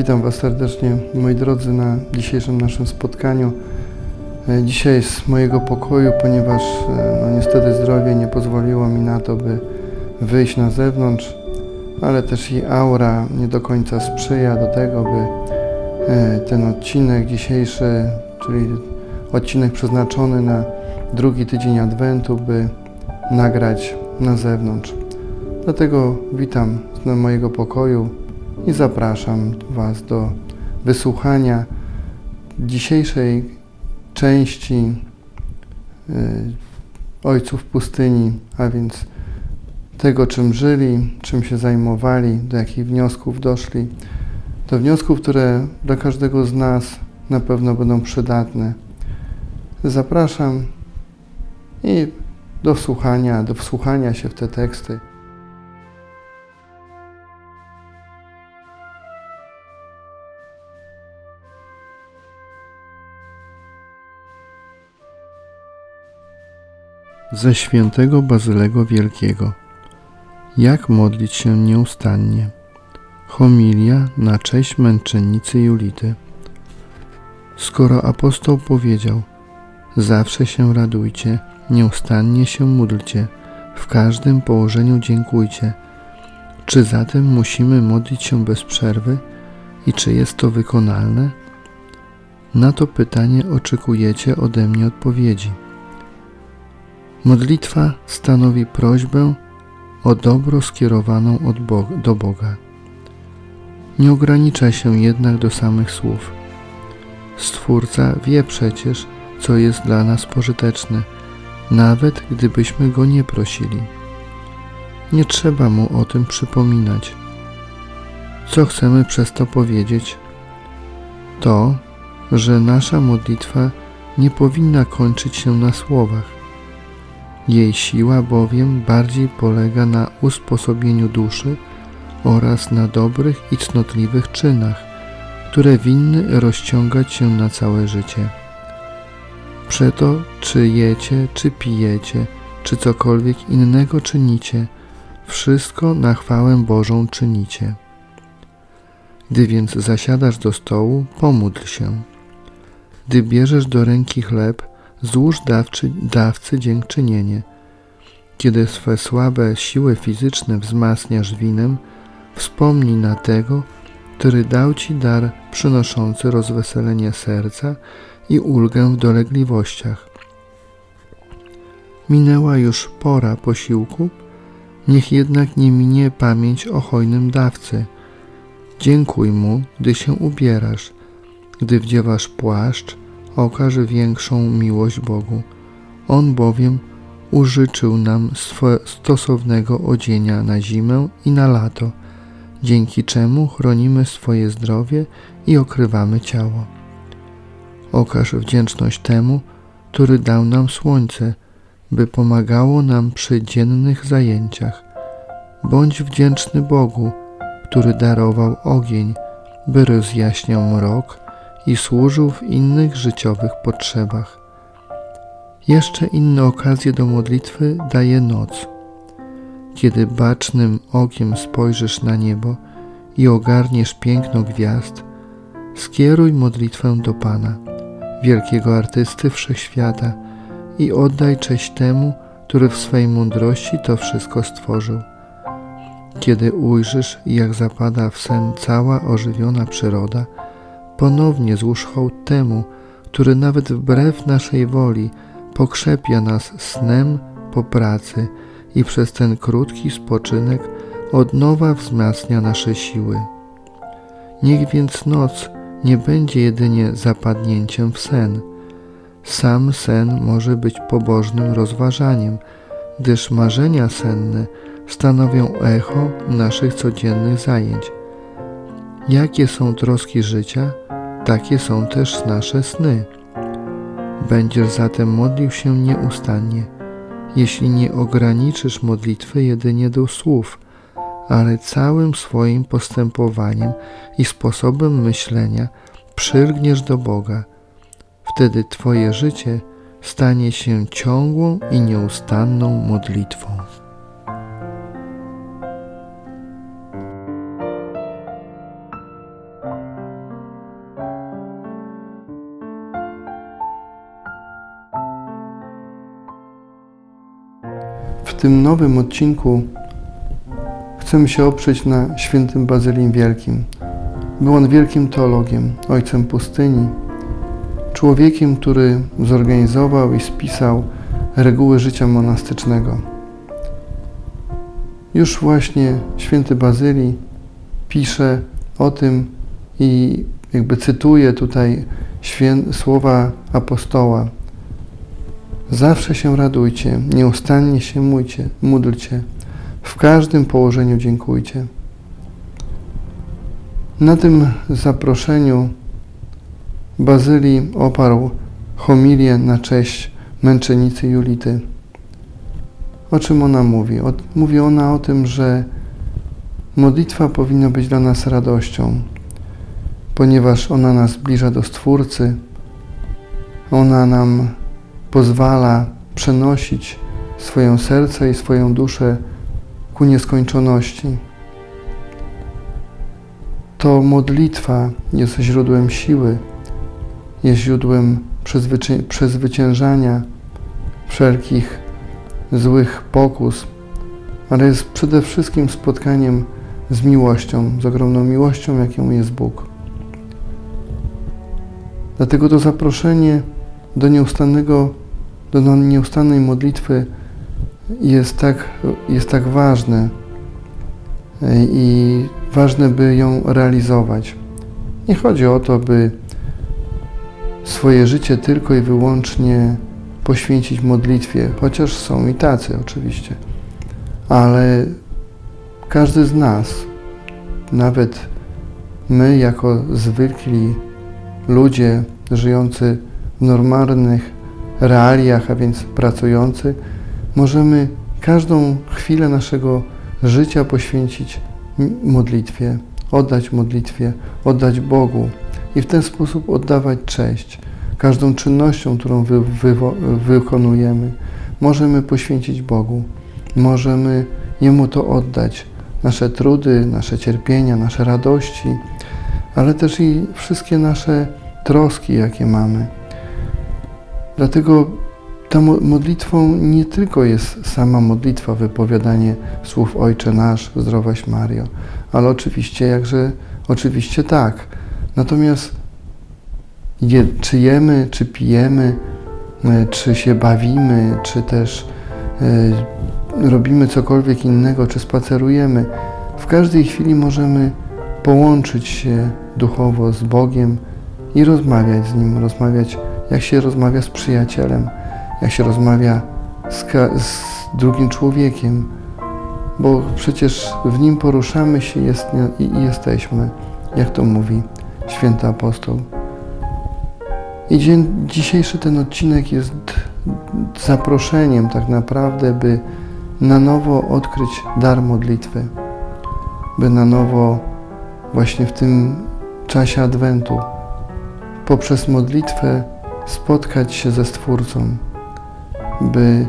Witam Was serdecznie, moi drodzy, na dzisiejszym naszym spotkaniu. E, Dzisiaj z mojego pokoju, ponieważ e, no, niestety zdrowie nie pozwoliło mi na to, by wyjść na zewnątrz, ale też i aura nie do końca sprzyja do tego, by e, ten odcinek dzisiejszy, czyli odcinek przeznaczony na drugi tydzień Adwentu, by nagrać na zewnątrz. Dlatego witam z mojego pokoju i zapraszam Was do wysłuchania dzisiejszej części y, Ojców Pustyni, a więc tego, czym żyli, czym się zajmowali, do jakich wniosków doszli, do wniosków, które dla każdego z nas na pewno będą przydatne. Zapraszam i do słuchania, do wsłuchania się w te teksty. Ze świętego Bazylego Wielkiego. Jak modlić się nieustannie? Homilia na cześć męczennicy Julity. Skoro apostoł powiedział: Zawsze się radujcie, nieustannie się módlcie, w każdym położeniu dziękujcie. Czy zatem musimy modlić się bez przerwy i czy jest to wykonalne? Na to pytanie oczekujecie ode mnie odpowiedzi. Modlitwa stanowi prośbę o dobro skierowaną do Boga. Nie ogranicza się jednak do samych słów. Stwórca wie przecież, co jest dla nas pożyteczne, nawet gdybyśmy go nie prosili. Nie trzeba mu o tym przypominać. Co chcemy przez to powiedzieć? To, że nasza modlitwa nie powinna kończyć się na słowach. Jej siła bowiem bardziej polega na usposobieniu duszy oraz na dobrych i cnotliwych czynach, które winny rozciągać się na całe życie. Przeto, czy jecie, czy pijecie, czy cokolwiek innego czynicie, wszystko na chwałę Bożą czynicie. Gdy więc zasiadasz do stołu, pomódl się. Gdy bierzesz do ręki chleb, złóż dawcy, dawcy dziękczynienie. Kiedy swe słabe siły fizyczne wzmacniasz winem, wspomnij na tego, który dał ci dar przynoszący rozweselenie serca i ulgę w dolegliwościach. Minęła już pora posiłku, niech jednak nie minie pamięć o hojnym dawcy. Dziękuj mu, gdy się ubierasz, gdy wdziewasz płaszcz, okaż większą miłość Bogu. On bowiem użyczył nam stosownego odzienia na zimę i na lato, dzięki czemu chronimy swoje zdrowie i okrywamy ciało. Okaż wdzięczność temu, który dał nam słońce, by pomagało nam przy dziennych zajęciach. Bądź wdzięczny Bogu, który darował ogień, by rozjaśniał mrok i służył w innych życiowych potrzebach. Jeszcze inne okazje do modlitwy daje noc. Kiedy bacznym okiem spojrzysz na niebo i ogarniesz piękno gwiazd, skieruj modlitwę do Pana. wielkiego artysty wszechświata i oddaj cześć temu, który w swej mądrości to wszystko stworzył. Kiedy ujrzysz, jak zapada w sen cała ożywiona przyroda, ponownie złóż hołd temu, który nawet wbrew naszej woli pokrzepia nas snem po pracy i przez ten krótki spoczynek od nowa wzmacnia nasze siły. Niech więc noc nie będzie jedynie zapadnięciem w sen. Sam sen może być pobożnym rozważaniem, gdyż marzenia senne stanowią echo naszych codziennych zajęć. Jakie są troski życia, takie są też nasze sny. Będziesz zatem modlił się nieustannie, jeśli nie ograniczysz modlitwy jedynie do słów, ale całym swoim postępowaniem i sposobem myślenia przylgniesz do Boga. Wtedy Twoje życie stanie się ciągłą i nieustanną modlitwą. Tym nowym odcinku chcemy się oprzeć na świętym Bazylim Wielkim. Był on wielkim teologiem, ojcem pustyni, człowiekiem, który zorganizował i spisał reguły życia monastycznego. Już właśnie święty Bazylii pisze o tym i jakby cytuje tutaj słowa apostoła. Zawsze się radujcie, nieustannie się mójcie, módlcie, w każdym położeniu dziękujcie. Na tym zaproszeniu Bazylii oparł homilię na cześć męczennicy Julity. O czym ona mówi? O, mówi ona o tym, że modlitwa powinna być dla nas radością, ponieważ ona nas zbliża do Stwórcy, ona nam pozwala przenosić swoje serce i swoją duszę ku nieskończoności. To modlitwa jest źródłem siły, jest źródłem przezwycię- przezwyciężania wszelkich złych pokus, ale jest przede wszystkim spotkaniem z miłością, z ogromną miłością, jaką jest Bóg. Dlatego to zaproszenie do nieustannego, do nieustannej modlitwy jest tak, jest tak ważne e, i ważne, by ją realizować. Nie chodzi o to, by swoje życie tylko i wyłącznie poświęcić modlitwie, chociaż są i tacy oczywiście, ale każdy z nas, nawet my jako zwykli ludzie żyjący w normalnych realiach, a więc pracujący, możemy każdą chwilę naszego życia poświęcić modlitwie, oddać modlitwie, oddać Bogu i w ten sposób oddawać cześć. Każdą czynnością, którą wy, wy, wykonujemy, możemy poświęcić Bogu. Możemy Jemu to oddać. Nasze trudy, nasze cierpienia, nasze radości, ale też i wszystkie nasze troski, jakie mamy. Dlatego ta modlitwą nie tylko jest sama modlitwa, wypowiadanie słów Ojcze nasz, zdrowaś Mario, ale oczywiście, jakże, oczywiście tak. Natomiast je, czy jemy, czy pijemy, e, czy się bawimy, czy też y, robimy cokolwiek innego, czy spacerujemy, w każdej chwili możemy połączyć się duchowo z Bogiem i rozmawiać z Nim, rozmawiać jak się rozmawia z przyjacielem, jak się rozmawia z, z drugim człowiekiem, bo przecież w nim poruszamy się jest, i jesteśmy, jak to mówi święty apostoł. I dzień, dzisiejszy ten odcinek jest zaproszeniem tak naprawdę, by na nowo odkryć dar modlitwy, by na nowo właśnie w tym czasie Adwentu poprzez modlitwę spotkać się ze Stwórcą, by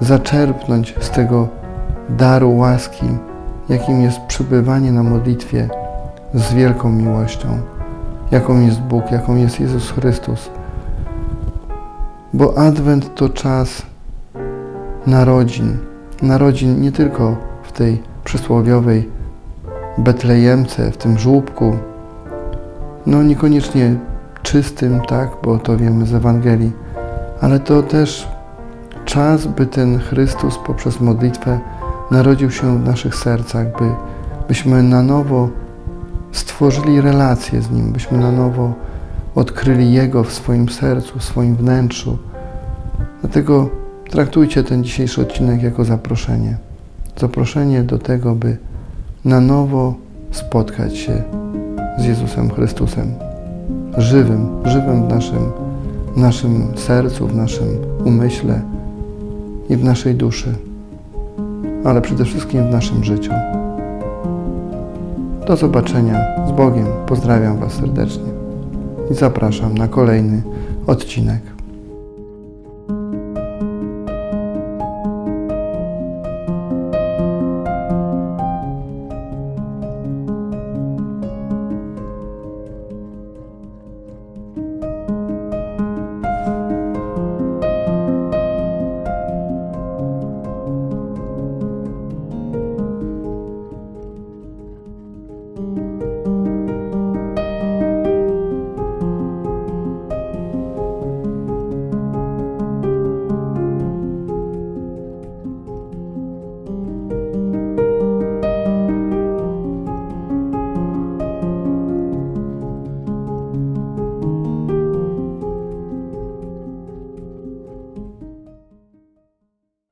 zaczerpnąć z tego daru łaski, jakim jest przebywanie na modlitwie z wielką miłością, jaką jest Bóg, jaką jest Jezus Chrystus, bo Adwent to czas narodzin. Narodzin nie tylko w tej przysłowiowej Betlejemce, w tym żłóbku, no niekoniecznie czystym, tak, bo to wiemy z Ewangelii, ale to też czas, by ten Chrystus poprzez modlitwę narodził się w naszych sercach, by, byśmy na nowo stworzyli relację z Nim, byśmy na nowo odkryli Jego w swoim sercu, w swoim wnętrzu. Dlatego traktujcie ten dzisiejszy odcinek jako zaproszenie. Zaproszenie do tego, by na nowo spotkać się z Jezusem Chrystusem. Żywym, żywym w naszym, w naszym sercu, w naszym umyśle i w naszej duszy, ale przede wszystkim w naszym życiu. Do zobaczenia z Bogiem. Pozdrawiam Was serdecznie i zapraszam na kolejny odcinek.